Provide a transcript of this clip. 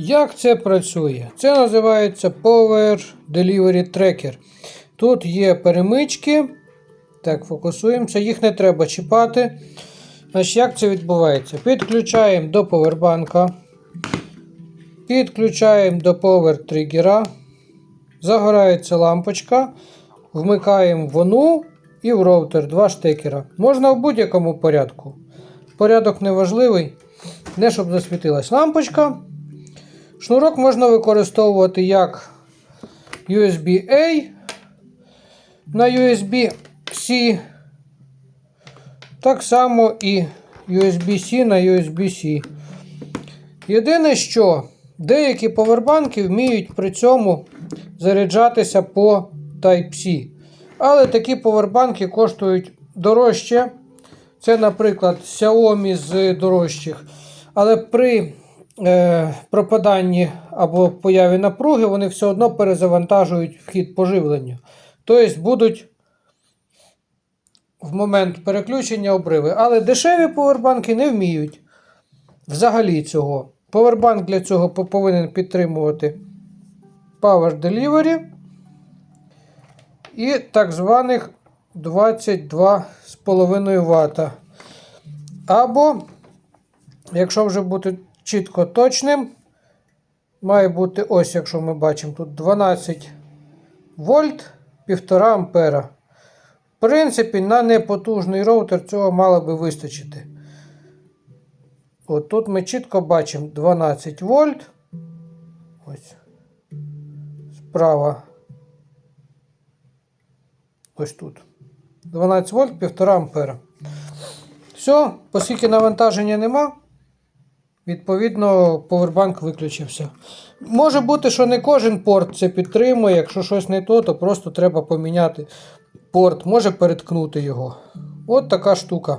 Як це працює? Це називається Power Delivery Tracker. Тут є перемички. Так, фокусуємося, їх не треба чіпати. Значить, як це відбувається? Підключаємо до повербанка. Підключаємо до Power тригера. Загорається лампочка. Вмикаємо в ONU і в роутер два штекера. Можна в будь-якому порядку. Порядок не важливий. Не щоб засвітилась лампочка. Шнурок можна використовувати як USB-A на USB-C. Так само і USB-C на USB-C. Єдине, що деякі повербанки вміють при цьому заряджатися по Type-C. Але такі повербанки коштують дорожче. Це, наприклад, Xiaomi з дорожчих. Але при пропаданні або появі напруги вони все одно перезавантажують вхід по живленню. Тобто будуть в момент переключення обриви. Але дешеві повербанки не вміють взагалі цього. Повербанк для цього повинен підтримувати Power Delivery і так званих 22,5 Вт. Або, якщо вже бути чітко точним, має бути ось, якщо ми бачимо, тут 12 вольт 1,5 ампера. В принципі, на непотужний роутер цього мало би вистачити. От тут ми чітко бачимо 12 вольт. Ось. Справа. Ось тут. 12 вольт 1,5 ампера. Все, оскільки навантаження нема, відповідно, повербанк виключився. Може бути, що не кожен порт це підтримує. Якщо щось не то, то просто треба поміняти порт, може переткнути його. От така штука.